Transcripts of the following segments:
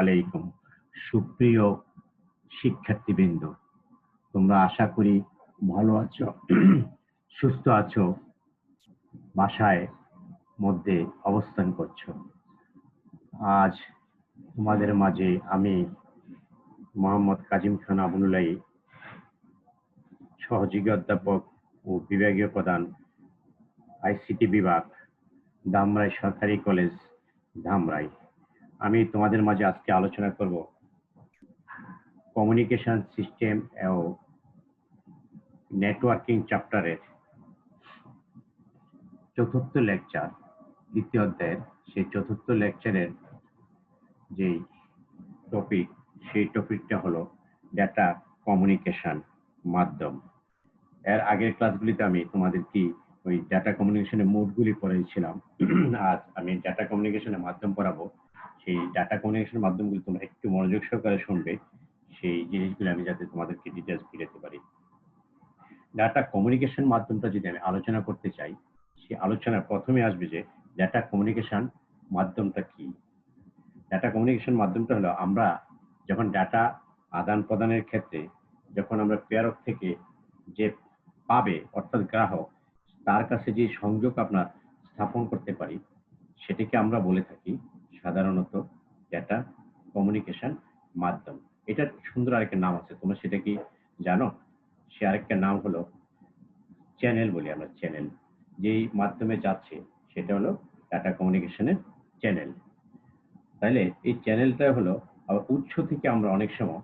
আলাইকুম। সুপ্রিয় শিক্ষার্থীবৃন্দ, তোমরা আশা করি ভালো আছো, সুস্থ আছো, বাসায় মধ্যে অবস্থান করছ। আজ তোমাদের মাঝে আমি মোহাম্মদ কাজিম খান আবুল্লাহ সহযোগী অধ্যাপক ও বিভাগীয় প্রধান, আইসিটি বিভাগ, দামরাই সরকারি কলেজ ধামরাই আমি তোমাদের মাঝে আজকে আলোচনা করব। কমিউনিকেশন সিস্টেম ও নেটওয়ার্কিং চ্যাপ্টারের চতুর্থ লেকচার দ্বিতীয় অধ্যায়ের সেই চতুর্থ লেকচারের যেই টপিক সেই টপিকটা হলো ডেটা কমিউনিকেশন মাধ্যম। এর আগের ক্লাসগুলিতে আমি তোমাদের কি ওই ডাটা কমিউনিকেশনের মোডগুলি পড়াইছিলাম। আজ আমি ডাটা কমিউনিকেশনের মাধ্যম পড়াবো। সেই ডাটা কমিউনিকেশনের মাধ্যমগুলি তোমরা একটু মনোযোগ সহকারে শুনবে। সেই জিনিসগুলো আমি যাতে তোমাদেরকে ডিটেলস দিতে পারি। ডাটা কমিউনিকেশন মাধ্যমটা যদি আমি আলোচনা করতে চাই, সেই আলোচনার প্রথমে আসবে যে ডাটা কমিউনিকেশন মাধ্যমটা কি? ডাটা কমিউনিকেশন মাধ্যমটা হলো আমরা যখন ডাটা আদান প্রদানের ক্ষেত্রে যখন আমরা প্রেরক থেকে যে পাবে, অর্থাৎ গ্রাহক তার কাছে যে সংযোগ আপনার স্থাপন করতে পারি, সেটিকে আমরা বলে থাকি সাধারণত ডেটা কমিউনিকেশন মাধ্যম। এটার সুন্দর আরেকটা নাম আছে, তোমরা সেটা কি জানো? সে আরেকটা নাম হলো চ্যানেল বলি আমরা চ্যানেল যেই মাধ্যমে যাচ্ছে, সেটা হলো ডাটা কমিউনিকেশনের চ্যানেল তাহলে এই চ্যানেলটা হলো আবার উৎস থেকে আমরা অনেক সময়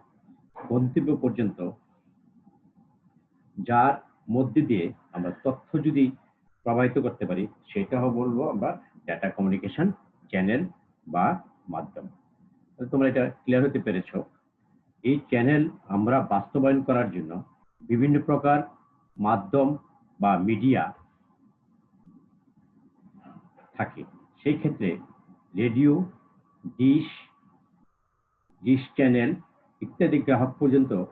গন্তব্য পর্যন্ত যার মধ্যে দিয়ে আমরা তথ্য যদি প্রবাহিত করতে পারি, সেটাও বলব আমরা ডাটা কমিউনিকেশন চ্যানেল বা মাধ্যম। তোমরা এটা ক্লিয়ার হতে পেরেছ। এই চ্যানেল আমরা বাস্তবায়ন করার জন্য বিভিন্ন প্রকার মাধ্যম বা মিডিয়া থাকে। সেই ক্ষেত্রে রেডিও ডিশ ডিশ চ্যানেল ইত্যাদি গ্রাহক পর্যন্ত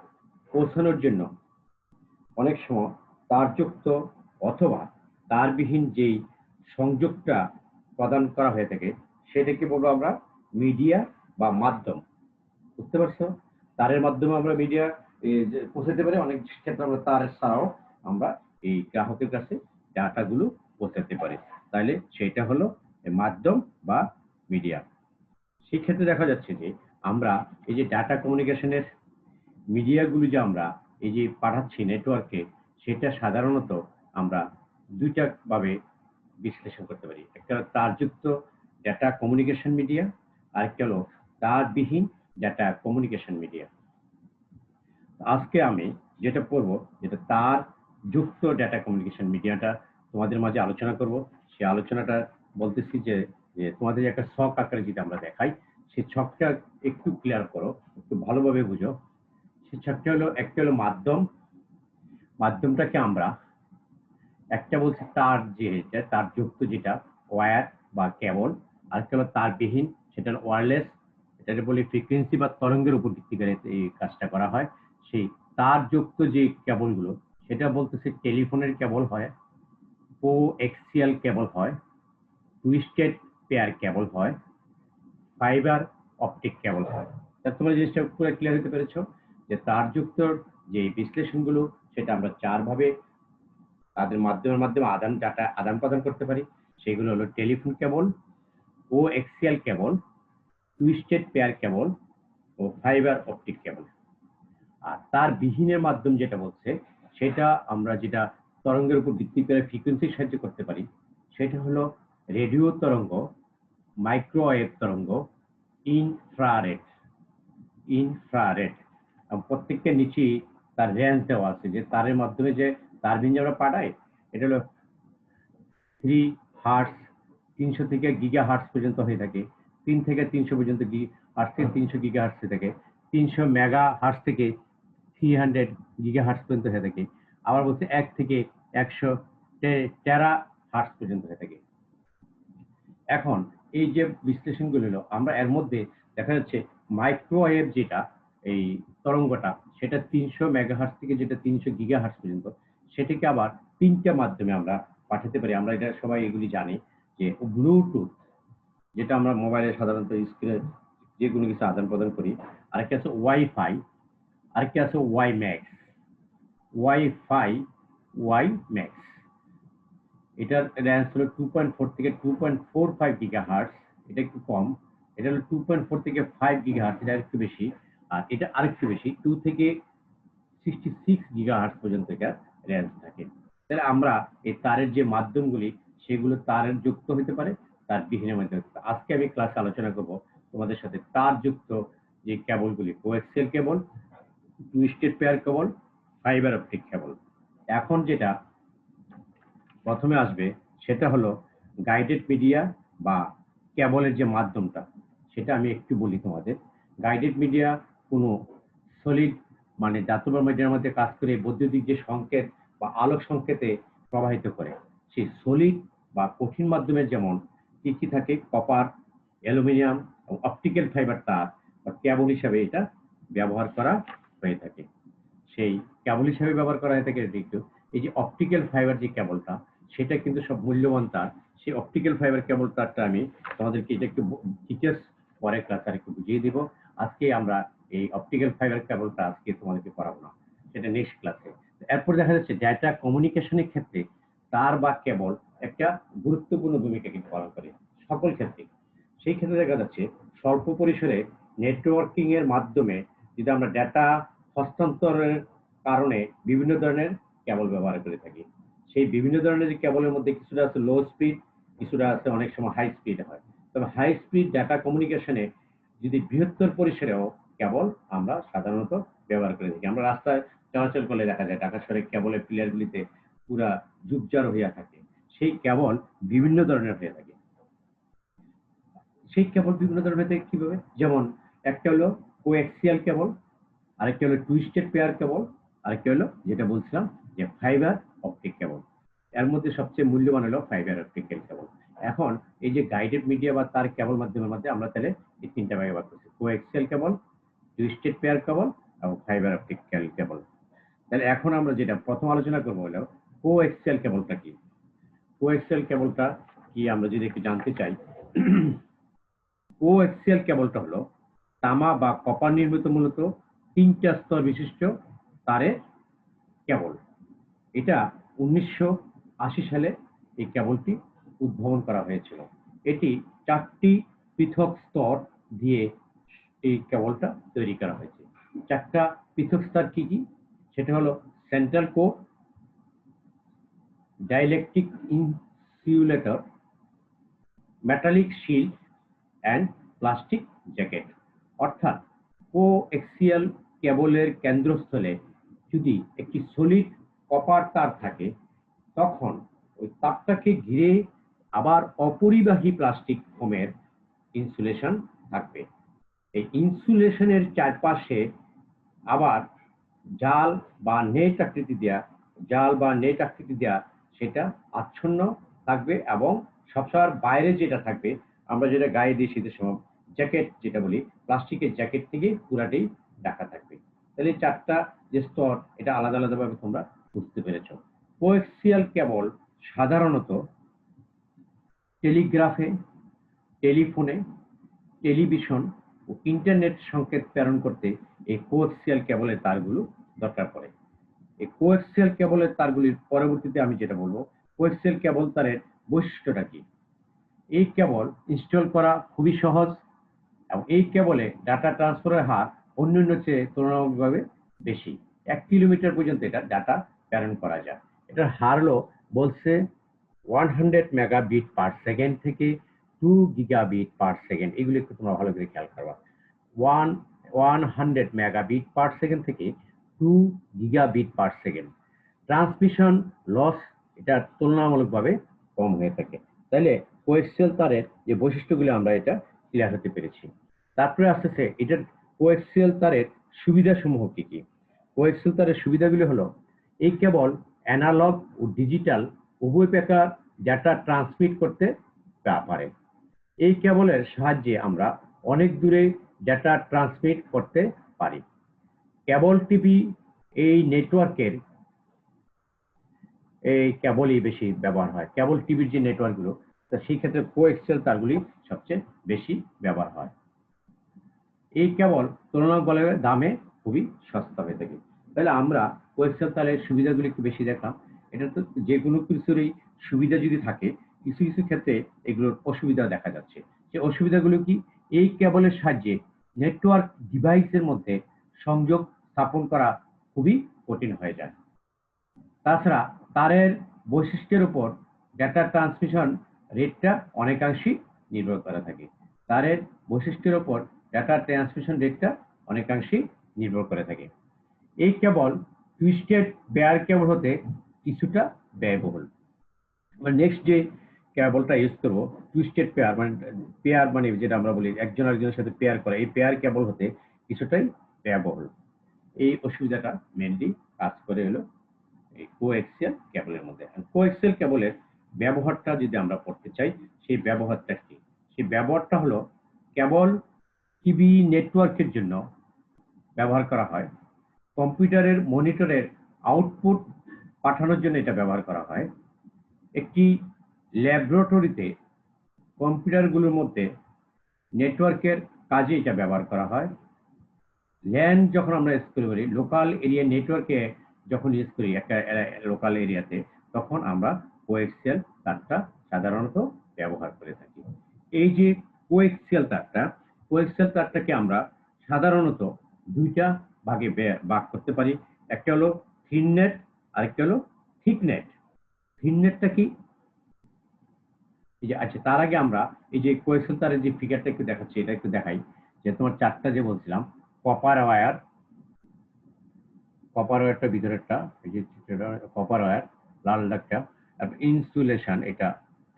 পৌঁছানোর জন্য অনেক সময় তারযুক্ত অথবা তারবিহীন যেই সংযোগটা প্রদান করা হয়ে থাকে সেটাকে বলব আমরা? মিডিয়া বা মাধ্যম। বুঝতে পারছ? তারের মাধ্যমে আমরা মিডিয়া পৌঁছাতে পারি, অনেক ক্ষেত্রে আমরা তার ছাড়াও আমরা এই গ্রাহকের কাছে ডাটাগুলো পৌঁছাতে পারি। তাহলে সেটা হলো মাধ্যম বা মিডিয়া। সেই ক্ষেত্রে দেখা যাচ্ছে যে আমরা এই যে ডাটা কমিউনিকেশনের মিডিয়াগুলো যে আমরা এই যে পাঠাচ্ছি, নেটওয়ার্কে সেটা সাধারণত আমরা দুইটা ভাবে বিশ্লেষণ করতে পারি। একটা তারযুক্ত ডাটা কমিউনিকেশন মিডিয়া আর একটা হলো তারবিহীন ডাটা কমিউনিকেশন মিডিয়া আজকে আমি যেটা পড়ব যেটা তার যুক্ত ডাটা কমিউনিকেশন মিডিয়াটা তোমাদের মাঝে আলোচনা করব, সেই আলোচনাটা বলতেছি যে তোমাদের একটা ছক আকারে যদি আমরা দেখাই, সেই ছকটা একটু ক্লিয়ার করো, একটু ভালোভাবে বুঝো। সেই ছকটা হলো, একটা হলো মাধ্যম মাধ্যমটাকে আমরা একটা বলছি তার যে তার যুক্ত যেটা ওয়্যার বা কেবল, আরেকটা হলো তারবিহীন সেটা ওয়্যারলেস এটাকে বলি ফ্রিকোয়েন্সি বা তরঙ্গের উপর ভিত্তি করে এই কাজটা করা হয়। সেই তার যুক্ত যে কেবলগুলো, সেটা বলতেছে টেলিফোনের কেবল হয় ও এক্সিয়াল কেবল হয় টুইস্টেড পেয়ার কেবল হয় ফাইবার অপটিক কেবল হয়। তা তোমরা জিনিসটা পুরো ক্লিয়ার হতে পেরেছ যে তারযুক্ত যে বিশ্লেষণগুলো সেটা আমরা চারভাবে তাদের মাধ্যমের মাধ্যমে আদান ডাটা, আদান প্রদান করতে পারি। সেগুলো হলো টেলিফোন কেবল ও axial cable, twisted pair cable ও ফাইবার অপটিক কেবল। আর তার বিহীনের মাধ্যম যেটা বলছে, সেটা আমরা যেটা তরঙ্গের উপর ভিত্তি করে ফ্রিকোয়েন্সির সাহায্য করতে পারি, সেটা হলো রেডিও তরঙ্গ মাইক্রোওয়েভ তরঙ্গ ইনফ্রারেড ইনফ্রারেড প্রত্যেকটা নিচেই তার রেঞ্জ দেওয়া আছে, যে তারের মাধ্যমে যে তার বিঞ্জ আমরা পাঠাই, এটা হলো থ্রি হার্টস তিনশো থেকে গিগা হার্টস পর্যন্ত হয়ে থাকে। তিন থেকে তিনশো পর্যন্ত গি হার্টস থেকে তিনশো গিগা হার্টস হয়ে থাকে। তিনশো মেগা হার্টস থেকে থ্রি হান্ড্রেড গিগা হার্টস পর্যন্ত হয়ে থাকে। আবার বলছে এক থেকে একশো টেরা হার্টস পর্যন্ত হয়ে থাকে। এখন এই যে বিশ্লেষণগুলো হলো, আমরা এর মধ্যে দেখা যাচ্ছে মাইক্রোওয়েভ যেটা এই তরঙ্গটা, সেটা তিনশো মেগাহার্স থেকে যেটা তিনশো গিগাহার্স পর্যন্ত, সেটাকে আবার তিনটা মাধ্যমে আমরা পাঠাতে পারি। আমরা এটা সবাই এগুলি জানি যে ব্লুটুথ যেটা আমরা মোবাইলে সাধারণত স্ক্রিনে যে কোনো কিছু আদান প্রদান করি। আরেকটা আছে ওয়াইফাই আরেকটা আছে Y max wifi Y max এটার র্যান্স হলো টু পয়েন্ট ফোর থেকে two point four five giga hertz এটা একটু কম। এটা হলো টু পয়েন্ট ফোর থেকে ফাইভ গিগা হার্টস এটা একটু বেশি। আর এটা আরেকটু বেশি টু থেকে সিক্সটি সিক্স গিগা হার্টস পর্যন্ত এটা রেঞ্জ থাকে। তাহলে আমরা এই তারের যে মাধ্যমগুলি, সেগুলো তারের যুক্ত হতে পারে, তার বিহীনের মধ্যে হতে পারে। আজকে আমি ক্লাসে আলোচনা করব তোমাদের সাথে তার যুক্ত যে কেবলগুলি coaxial cable twisted pair cable fibre optic cable এখন যেটা প্রথমে আসবে, সেটা হলো গাইডেড মিডিয়া বা কেবলের যে মাধ্যমটা, সেটা আমি একটু বলি তোমাদের। গাইডেড মিডিয়া কোনো সলিড মানে দাতব মিডিয়ার মধ্যে কাজ করে বৈদ্যুতিক যে সংকেত বা আলোক সংকেতে প্রবাহিত করে, সেই সলিড বা কঠিন মাধ্যমের যেমন কি কি থাকে কপার অ্যালুমিনিয়াম এবং অপটিক্যাল ফাইবার তার বা কেবল হিসাবে এটা ব্যবহার করা হয়ে থাকে। সেই কেবল হিসাবে ব্যবহার করা হয়ে থাকে একটু, এই যে অপটিক্যাল ফাইবার যে কেবলটা সেটা কিন্তু সব মূল্যবান তার। সেই অপটিক্যাল ফাইবার কেবল তারটা আমি তোমাদেরকে এটা একটু ডিটেলস পরে ক্লাস আর একটু বুঝিয়ে দিব। আজকে আমরা এই অপটিক্যাল ফাইবার কেবলটা আজকে তোমাদেরকে পড়াবো না, সেটা নেক্সট ক্লাসে এরপর দেখা যাচ্ছে ডেটা কমিউনিকেশনের ক্ষেত্রে তার বা কেবল একটা গুরুত্বপূর্ণ ভূমিকা কিন্তু পালন করে সকল ক্ষেত্রে সেই ক্ষেত্রে দেখা যাচ্ছে স্বল্প পরিসরে নেটওয়ার্কিং এর মাধ্যমে যদি আমরা ডেটা হস্তান্তরের কারণে বিভিন্ন ধরনের কেবল ব্যবহার করে থাকি, সেই বিভিন্ন ধরনের যে কেবলের মধ্যে কিছুটা আছে লো স্পিড কিছুটা আছে অনেক সময় হাই স্পিড হয়। তবে হাই স্পিড ডেটা কমিউনিকেশনে যদি বৃহত্তর পরিসরেও কেবল আমরা সাধারণত ব্যবহার করে থাকি। আমরা রাস্তায় চলাচল করলে দেখা যায় ঢাকা শহরের কেবলের প্লেয়ারগুলিতে পুরা যুগজার হইয়া থাকে। সেই কেবল বিভিন্ন ধরনের হয়ে থাকে। সেই কেবল বিভিন্ন ধরনের থাকে কীভাবে? যেমন একটা হলো কোএক্সিয়াল কেবল, আরেকটা হলো টুইস্টেড পেয়ার কেবল, আরেকটা হলো যেটা বলছিলাম যে ফাইবার অপটিক কেবল। এর মধ্যে সবচেয়ে মূল্যবান হলো ফাইবার অপটিক্যাল কেবল। এখন এই যে গাইডেড মিডিয়া বা তার কেবল মাধ্যমের মধ্যে আমরা তাহলে এই তিনটা ভাগে ভাগ করছি। Coaxial cable twisted pair cable এবং ফাইবার অপটিক্যাল কেবল। তাহলে এখন আমরা যেটা প্রথম আলোচনা করব হলো কোএক্সিয়াল কেবলটা কি? কোএক্সিয়াল কেবলটা কি আমরা যদি একটু জানতে চাই কোএক্সিয়াল কেবলটা হলো তামা বা কপার নির্মিত মূলত তিনটা স্তর বিশিষ্ট তারের কেবল। এটা উনিশশো আশি সালে এই কেবলটি উদ্ভাবন করা হয়েছিল। এটি চারটি পৃথক স্তর দিয়ে এই কেবলটা তৈরি করা হয়েছে। চারটা পৃথক স্তর কি কি? সেটা হলো central core dielectric insulator metallic shield and plastic jacket অর্থাৎ কো এক্সিয়াল কেবলের কেন্দ্রস্থলে যদি একটি সলিড কপার তার থাকে, তখন ওই তারটাকে ঘিরে আবার অপরিবাহী প্লাস্টিক ফোমের ইনসুলেশন থাকবে। এই ইনসুলেশনের চারপাশে আবার জাল বা নেট আকৃতি দেয়া, জাল বা নেট আকৃতি দেয়া, সেটা আচ্ছন্ন থাকবে এবং সবসময় বাইরে যেটা থাকবে, আমরা যেটা গায়ে দিয়ে শীতের সময়, জ্যাকেট যেটা বলি, প্লাস্টিকের জ্যাকেট থেকে পুরাটাই ঢাকা থাকবে। তাহলে চারটা যে স্তর, এটা আলাদা আলাদাভাবে তোমরা বুঝতে পেরেছ। কোএক্সিয়াল কেবল সাধারণত টেলিগ্রাফে, টেলিফোনে, টেলিভিশন ও ইন্টারনেট সংকেত প্রেরণ করতে এই কোএক্সিয়াল কেবলের তারগুলো দরকার পড়ে। এই কোএক্সিয়াল কেবলের তারগুলির পরবর্তীতে আমি যেটা বলব কোএক্সিয়াল কেবল তারের বৈশিষ্ট্যটা কি? এই কেবল ইনস্টল করা খুবই সহজ এবং এই কেবলে ডাটা ট্রান্সফারের হার অন্যান্য চেয়ে তুলনামূলকভাবে বেশি। এক কিলোমিটার পর্যন্ত এটা ডাটা প্রেরণ করা যায়। এটার হার হলো বলছে one hundred megabit per second থেকে টু গিগাবিট পার সেকেন্ড এগুলো একটু তোমরা ভালো করে খেয়াল করবা। One one hundred megabit per second থেকে two gigabit per second transmission loss এটা তুলনামূলকভাবে কম হয়ে থাকে। তাহলে কোয়েক্সিয়াল তারের যে বৈশিষ্ট্যগুলো আমরা এটা ক্লিয়ার হতে পেরেছি। তারপরে আসতেছে, এটার কোয়েক্সিয়াল তারের সুবিধাসমূহ কি কি? কোয়েক্সিয়াল তারের সুবিধাগুলি হলো এই কেবল অ্যানালগ ও ডিজিটাল উভয় প্রকার ডাটা ট্রান্সমিট করতে পারে। এই কেবলের সাহায্যে আমরা অনেক দূরে ডাটা ট্রান্সমিট করতে পারি। কেবল টিভি এই নেটওয়ার্কের এই কেবলই বেশি ব্যবহার হয়। কেবল টিভির যে নেটওয়ার্কগুলো তা সেই ক্ষেত্রে কোএক্সেল তারগুলি সবচেয়ে বেশি ব্যবহার হয়। এই কেবল তুলনামূলক দামে খুবই সস্তা হয়ে থাকে। তাহলে আমরা কোএক্সেল তারের সুবিধাগুলি একটু বেশি দেখলাম। এটা তো যে কোনো কিছুরই সুবিধা যদি থাকে কিছু কিছু ক্ষেত্রে এগুলোর অসুবিধা দেখা যাচ্ছে। যে অসুবিধাগুলো কি? এই কেবলের সাহায্যে নেটওয়ার্ক ডিভাইসের মধ্যে সংযোগ স্থাপন করা খুবই কঠিন হয়ে যায়। তাছাড়া তারের বৈশিষ্ট্যের উপর ডেটা ট্রান্সমিশন রেটটা অনেকাংশেই নির্ভর করে থাকে। তারের বৈশিষ্ট্যের উপর ডেটা ট্রান্সমিশন রেটটা অনেকাংশেই নির্ভর করে থাকে। এই কেবল টুইস্টেড বেয়ার কেবল হতে কিছুটা ব্যয়বহুল। নেক্সট যে কেবলটা ইউজ করব টুইস্টেড পেয়ার মানে পেয়ার মানে যেটা আমরা বলি, একজন আরেকজনের সাথে পেয়ার করা। এই পেয়ার কেবল হতে কিছুটাই ব্যয়বহুল। এই অসুবিধাটা মেনলি কাজ করে হলো এই কোএক্সিয়াল কেবলের মধ্যে। কোএক্সিয়াল কেবলের ব্যবহারটা যদি আমরা পড়তে চাই, সেই ব্যবহারটা কি? সেই ব্যবহারটা হলো কেবল টিভি নেটওয়ার্কের জন্য ব্যবহার করা হয়। কম্পিউটারের মনিটরের আউটপুট পাঠানোর জন্য এটা ব্যবহার করা হয়। একটি ল্যাবরেটরিতে কম্পিউটারগুলোর মধ্যে নেটওয়ার্কের কাজে এটা ব্যবহার করা হয়। ল্যান যখন আমরা ইউজ করি বলি লোকাল এরিয়া নেটওয়ার্কে যখন ইউজ করি, একটা লোকাল এরিয়াতে, তখন আমরা কোএক্সিয়াল তারটা সাধারণত ব্যবহার করে থাকি। এই যে কোএক্সিয়াল তারটা কোএক্সিয়াল তারটাকে আমরা সাধারণত দুইটা ভাগে ভাগ করতে পারি। একটা হলো থিন নেট, আরেকটা হলো থিক নেট। থিন নেটটা কি? এই যে আচ্ছা তার আগে আমরা এই যে কোয়েশন তারের যে ফিগারটা একটু দেখাচ্ছি, এটা একটু দেখাই যে তোমার চারটা যে বলছিলাম কপার ওয়্যার কপার ওয়্যারটা ভিতরেরটা, এই যে কপার ওয়্যার লাল দাগটা তারপর ইনসুলেশন এটা।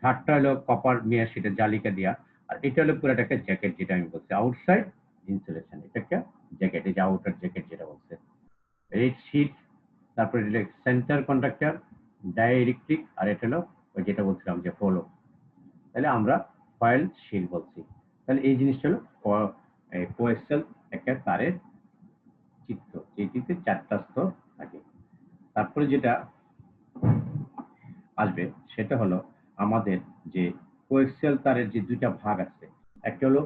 থার্ডটা হলো কপার মেয়ার সেটা জালিকা দিয়া, আর এটা হলো পুরোটা একটা জ্যাকেট যেটা আমি বলছি আউটসাইড ইনসুলেশন এটা একটা জ্যাকেট এই যে আউটার জ্যাকেট যেটা বলছে। রেড শিট তারপরে সেন্টার কন্ডাক্টর ডাইরেক্ট্রিক আর এটা হলো যেটা বলছিলাম যে ফলো তাহলে আমরা ফয়েল শিল বলছি। তাহলে এই জিনিসটা হলো কোয়েশ্চেল একটা তারের চিত্র, যেটিতে চারটা স্তর থাকে। তারপরে যেটা আসবে সেটা হলো আমাদের যে কোয়েশ্চেল তারের যে দুইটা ভাগ আছে, একটা হলো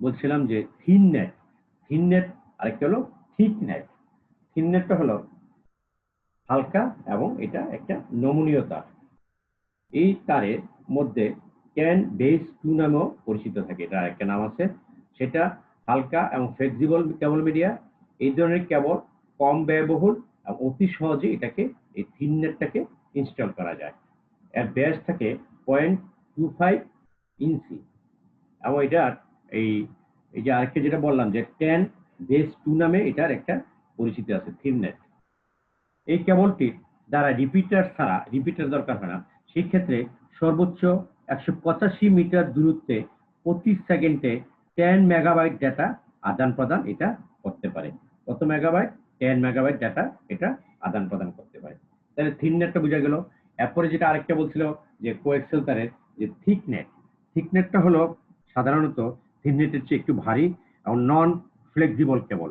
বলছিলাম যে থিন নেট থিন নেট আরেকটা হলো থিক নেট থিন নেটটা হলো হালকা এবং এটা একটা নমনীয় তার। এই তারের মধ্যে ক্যান বেস টু নামেও পরিচিত থাকে এটা একটা নাম আছে। সেটা হালকা এবং ফ্লেক্সিবল কেবল মিডিয়া এই ধরনের কেবল কম ব্যয়বহুল এবং অতি সহজে এটাকে, এই থিন নেটটাকে ইনস্টল করা যায়। এর ব্যাস থাকে পয়েন্ট টু ফাইভ ইঞ্চি এবং এটার এই এই যে আরেকটা যেটা বললাম যে টেন বেস টু নামে এটার একটা পরিচিতি আছে থিন নেট এই কেবলটির দ্বারা রিপিটার ছাড়া রিপিটার দরকার হয় না। সেই ক্ষেত্রে সর্বোচ্চ একশো পঁচাশি মিটার দূরত্বে প্রতি সেকেন্ডে টেন মেগাবাইট ডেটা আদান প্রদান এটা করতে পারে। কত মেগাবাইট টেন মেগাবাইট ডেটা এটা আদান প্রদান করতে পারে। তাহলে থিন নেটটা বোঝা গেল। এরপরে যেটা আরেকটা বলছিল যে কোএক্সেল তারের যে থিক নেট থিক নেটটা হলো সাধারণত থিন নেটের চেয়ে একটু ভারী এবং নন ফ্লেক্সিবল কেবল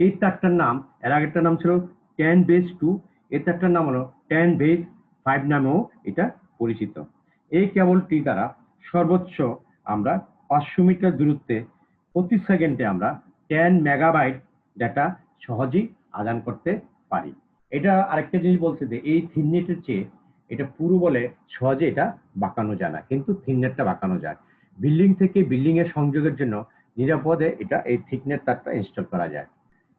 এই তারটার নাম, এর আগেরটার নাম ছিল টেন বেস টু এই তারটার নাম হলো টেন বেস ফাইভ নামেও এটা পরিচিত। এই কেবলটি দ্বারা সর্বোচ্চ আমরা পাঁচশো মিটার দূরত্বে প্রতি সেকেন্ডে আমরা টেন মেগাবাইট ডাটা সহজেই আদান করতে পারি। এটা আরেকটা জিনিস বলছে যে, এই থিননেটের চেয়ে এটা পুরো বলে সহজে এটা বাঁকানো যায় না। কিন্তু থিননেটটা বাঁকানো যায়। বিল্ডিং থেকে বিল্ডিং এর সংযোগের জন্য নিরাপদে এটা, এই থিকনেট তারটা ইনস্টল করা যায়।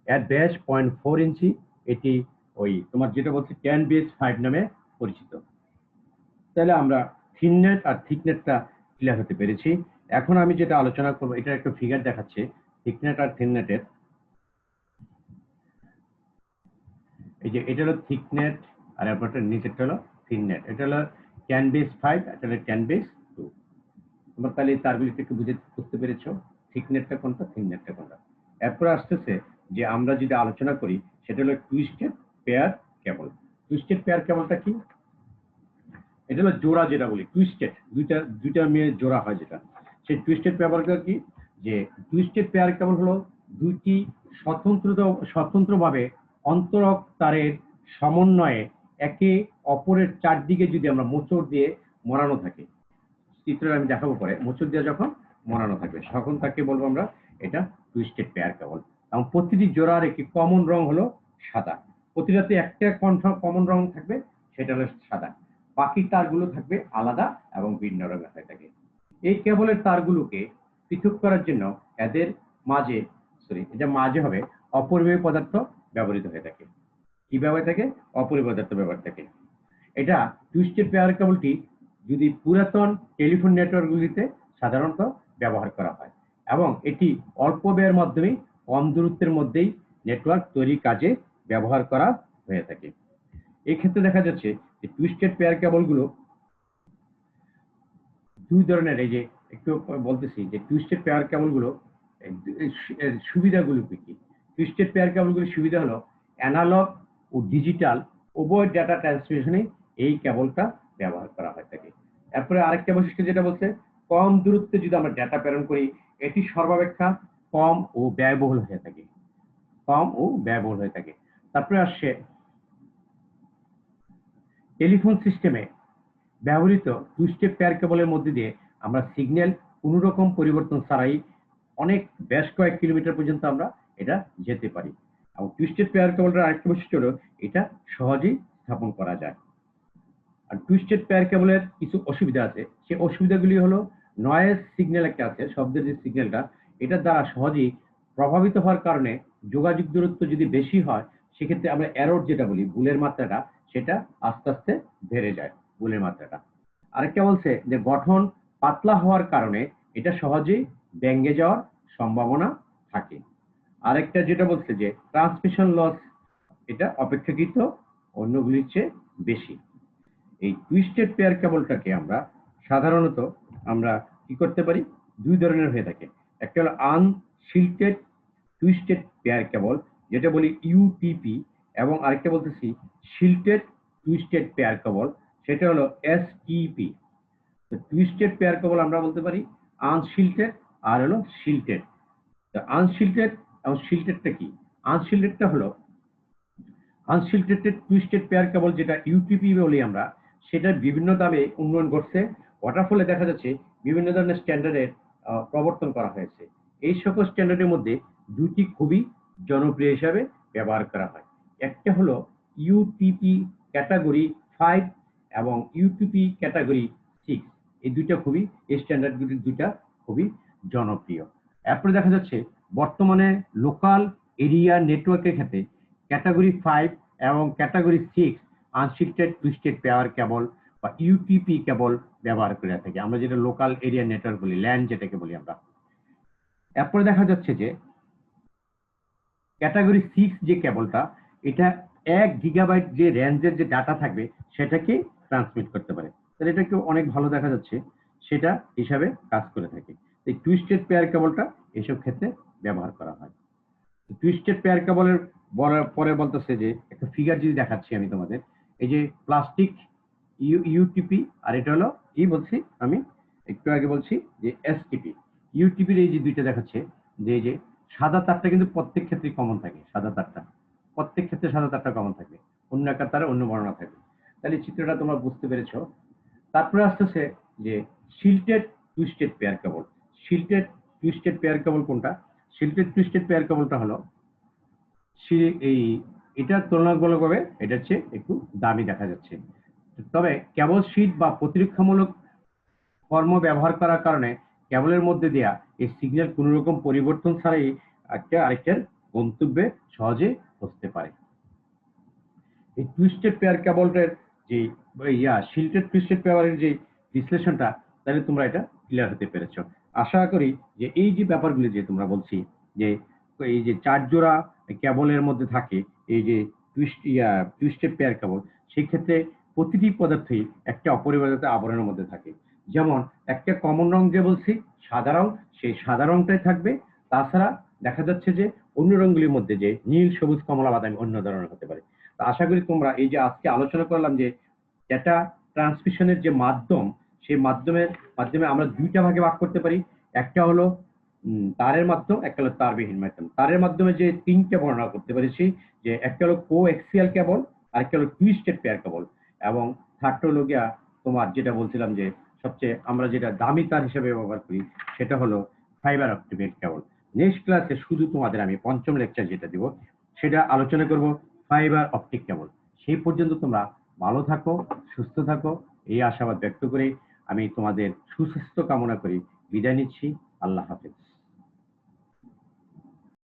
এর ব্যাস পয়েন্ট ফোর ইঞ্চি এটি ওই তোমার যেটা বলছে টেন বিএস ফাইভ নামে পরিচিত। তাহলে আমরা থিননেট আর থিকনেটটা ক্লিয়ার হতে পেরেছি। এখন আমি যেটা আলোচনা করব, এটার একটা ফিগার দেখাচ্ছে থিকনেট আর থিননেটের এই যে এটা হলো থিকনেট আর এরপরটা নিচেরটা হলো থিননেট এটা হলো ক্যান বেস ফাইভ এটা হলো ক্যান বেস টু তোমরা তাহলে এই তারগুলিকে একটু বুঝে বুঝতে পেরেছ থিকনেটটা কোনটা থিননেটটা কোনটা। এরপর আসতেছে যে আমরা যদি আলোচনা করি, সেটা হলো twisted pair cable twisted pair কেবলটা কি? এটা হলো জোড়া যেটা বলি টুইস্টেড দুইটা দুইটা মেয়ে জোড়া হয় যেটা। সেই টুইস্টেড পেয়ারটা কি? যে টুইস্টেড পেয়ার কেবল হলো দুইটি স্বতন্ত্র স্বতন্ত্রভাবে অন্তরক তারের সমন্বয়ে একে অপরের চারদিকে যদি আমরা মোচড় দিয়ে মরানো থাকে, চিত্রটা আমি দেখাবো পরে, মোচড় দিয়ে যখন মরানো থাকবে, তখন তাকে বলব আমরা এটা টুইস্টেড পেয়ার কেবল। এবং প্রতিটি জোড়ার একটি কমন রং হলো সাদা। প্রতিটাতে একটা কমন রং থাকবে, সেটা হলো সাদা। বাকি তারগুলো থাকবে আলাদা এবং ভিন্ন হয়ে থাকে। এই কেবলের তারগুলোকে পৃথক করার জন্য এদের মাঝে সরি এটা মাঝে হবে অপরিমেয় পদার্থ ব্যবহৃত হয়ে থাকে। কি ব্যবহার থাকে? অপরিমেয় পদার্থ ব্যবহার থাকে। এটা টুইস্টেড পেয়ার কেবলটি যদি পুরাতন টেলিফোন নেটওয়ার্কগুলিতে সাধারণত ব্যবহার করা হয় এবং এটি অল্প ব্যয়ের মাধ্যমে কম দূরত্বের মধ্যেই নেটওয়ার্ক তৈরির কাজে ব্যবহার করা হয়ে থাকে। এই ক্ষেত্রে দেখা যাচ্ছে যে টুইস্টেড পেয়ার কেবলগুলো দুই ধরনের, এই যে একটু বলতেছি যে টুইস্টেড পেয়ার কেবলগুলো সুবিধাগুলো কি কি? টুইস্টেড পেয়ার কেবলগুলোর সুবিধা হলো অ্যানালগ ও ডিজিটাল উভয় ডাটা ট্রান্সমিশনে এই কেবলটা ব্যবহার করা হয় থাকে। এরপরে আরেকটা বৈশিষ্ট্য যেটা বলছে, কম দূরত্বে যদি আমরা ডেটা প্রেরণ করি, এটি সর্বাপেক্ষা কম ও ব্যয়বহুল হয়ে থাকে। কম ও ব্যয়বহুল হয়ে থাকে। তারপরে আসছে টেলিফোন সিস্টেমে ব্যবহৃত টু স্টেপ পেয়ার কেবলের মধ্যে দিয়ে আমরা সিগন্যাল কোনো রকম পরিবর্তন ছাড়াই অনেক বেশ কয়েক কিলোমিটার পর্যন্ত আমরা এটা যেতে পারি। এবং টু স্টেপ পেয়ার কেবলের আরেকটা বৈশিষ্ট্য হলো, এটা সহজেই স্থাপন করা যায়। আর টুইস্টেড পেয়ার কেবলের কিছু অসুবিধা আছে। সেই অসুবিধাগুলি হলো নয়েজ সিগন্যাল একটা আছে, শব্দের যে সিগন্যালটা এটার দ্বারা সহজেই প্রভাবিত হওয়ার কারণে যোগাযোগ দূরত্ব যদি বেশি হয়, সেক্ষেত্রে আমরা অ্যারোর যেটা বলি, ভুলের মাত্রাটা সেটা আস্তে আস্তে বেড়ে যায় ভুলের মাত্রাটা। আরেকটা বলছে যে গঠন পাতলা হওয়ার কারণে এটা সহজেই ব্যাঙ্গে যাওয়ার সম্ভাবনা থাকে। আরেকটা যেটা বলছে যে ট্রান্সমিশন লস এটা অপেক্ষাকৃত অন্যগুলির চেয়ে বেশি। এই টুইস্টেড পেয়ার কেবলটাকে আমরা সাধারণত আমরা কি করতে পারি? দুই ধরনের হয়ে থাকে। একটা হলো আনশিল্টেড টুইস্টেড পেয়ার কেবল, যেটা বলি ইউটিপি এবং আরেকটা বলতেছি শিল্টেড টুইস্টেড পেয়ার কবল সেটা হলো এসটিপি তো টুইস্টেড পেয়ার কবল আমরা বলতে পারি আনশিল্টেড আর হলো শিল্টেড আনশিল্টেড এবং শিল্টেডটা কি? আনশিল্টেডটা হলো আনশিল্টেড টুইস্টেড পেয়ার কেবল যেটা ইউটিপি বলি আমরা সেটা বিভিন্ন দামে উন্নয়ন ঘটছে। ওটার ফলে দেখা যাচ্ছে বিভিন্ন ধরনের স্ট্যান্ডার্ডের প্রবর্তন করা হয়েছে। এই সকল স্ট্যান্ডার্ডের মধ্যে দুটি খুবই জনপ্রিয় হিসাবে ব্যবহার করা হয়। একটা হলো ইউটিপি ক্যাটাগরি ফাইভ এবং ইউটিপি ক্যাটাগরি সিক্স এই দুইটা খুবই এই স্ট্যান্ডার্ডগুলি দুইটা খুবই জনপ্রিয়। এরপরে দেখা যাচ্ছে বর্তমানে লোকাল এরিয়া নেটওয়ার্কের ক্ষেত্রে ক্যাটাগরি ফাইভ এবং category six unshielded twisted pair cable বা ইউটিপি কেবল ব্যবহার করে থাকি। আমরা যেটা লোকাল এরিয়া নেটওয়ার্ক বলি ল্যান্ড যেটাকে বলি আমরা। এরপরে দেখা যাচ্ছে যে ক্যাটাগরি সিক্স যে কেবলটা এটা এক গিগাবাইট যে রেঞ্জের যে ডাটা থাকবে, সেটাকে ট্রান্সমিট করতে পারে। তাহলে এটাকে অনেক ভালো দেখা যাচ্ছে, সেটা হিসাবে কাজ করে থাকে। এই টুইস্টেড পেয়ার কেবলটা এসব ক্ষেত্রে ব্যবহার করা হয়। টুইস্টেড পেয়ার কেবলের পরে বলতেছে যে, একটা ফিগার যদি দেখাচ্ছি আমি তোমাদের, এই যে প্লাস্টিক ইউটিপি আর এটা হলো কি বলছি আমি? একটু আগে বলছি যে এসটিপি ইউটিপির এই যে দুইটা দেখাচ্ছে, যে এই যে সাদা তারটা কিন্তু প্রত্যেক ক্ষেত্রে কমন থাকে, সাদা তারটা। প্রত্যেক ক্ষেত্রে সাদা তারটা কমন থাকে অন্য একটা তারে অন্য বর্ণনা থাকে তাহলে চিত্রটা তোমরা বুঝতে পেরেছ। তারপরে আসতেছে যে shielded twisted pair cable shielded twisted pair cable কোনটা? শিল্টেড টুইস্টেড পেয়ার কেবলটা হলো এই এটা তুলনামূলকভাবে এটা হচ্ছে একটু দামি দেখা যাচ্ছে। তবে কেবল শীট বা প্রতিরক্ষামূলক কর্ম ব্যবহার করার কারণে কেবলের মধ্যে দেয়া এই সিগন্যাল কোন রকম পরিবর্তন ছাড়াই একটা আরেকটার গন্তব্যে সহজে পৌঁছতে পারে। এই টুইস্টেড পেয়ার কেবলটার যে ইয়া শিল্টেড টুইস্টেড পেয়ারের যে বিশ্লেষণটা, তাহলে তোমরা এটা ক্লিয়ার হতে পেরেছ। আশা করি যে এই যে ব্যাপারগুলি যে তোমরা বলছি, যে এই যে চার জোড়া কেবলের মধ্যে থাকে, এই যে টুইস্ট ইয়া টুইস্টেড পেয়ার কেবল সেই ক্ষেত্রে প্রতিটি পদার্থই একটা অপরিবর্তিত আবরণের মধ্যে থাকে। যেমন, একটা কমন রং যে বলছি, সাদা রং, সেই সাদা রংটাই থাকবে। তাছাড়া দেখা যাচ্ছে যে অন্য রঙগুলির মধ্যে যে নীল, সবুজ, কমলা, বাদামি অন্য ধরনের হতে পারে। তো আশা করি তোমরা এই যে আজকে আলোচনা করলাম যে ডেটা ট্রান্সমিশনের যে মাধ্যম, সেই মাধ্যমের মাধ্যমে আমরা দুইটা ভাগে ভাগ করতে পারি। একটা হলো তারের মাধ্যম, একটা হলো তারবিহীন মাধ্যম। তারের মাধ্যমে যে তিনটে বর্ণনা করতে পেরেছি, যে একটা হলো কো এক্সিয়াল কেবল আর একটা হলো টুইস্টেড পেয়ার কেবল এবং থার্ড হলো গিয়া তোমার যেটা বলছিলাম যে সবচেয়ে আমরা যেটা দামি তার হিসেবে ব্যবহার করি, সেটা হলো ফাইবার অপটিক কেবল নেক্সট ক্লাসে শুধু তোমাদের আমি পঞ্চম লেকচার যেটা দিব, সেটা আলোচনা করব ফাইবার অপটিক কেবল সেই পর্যন্ত তোমরা ভালো থাকো, সুস্থ থাকো, এই আশাবাদ ব্যক্ত করে আমি তোমাদের সুস্বাস্থ্য কামনা করি বিদায় নিচ্ছি। আল্লাহ হাফেজ।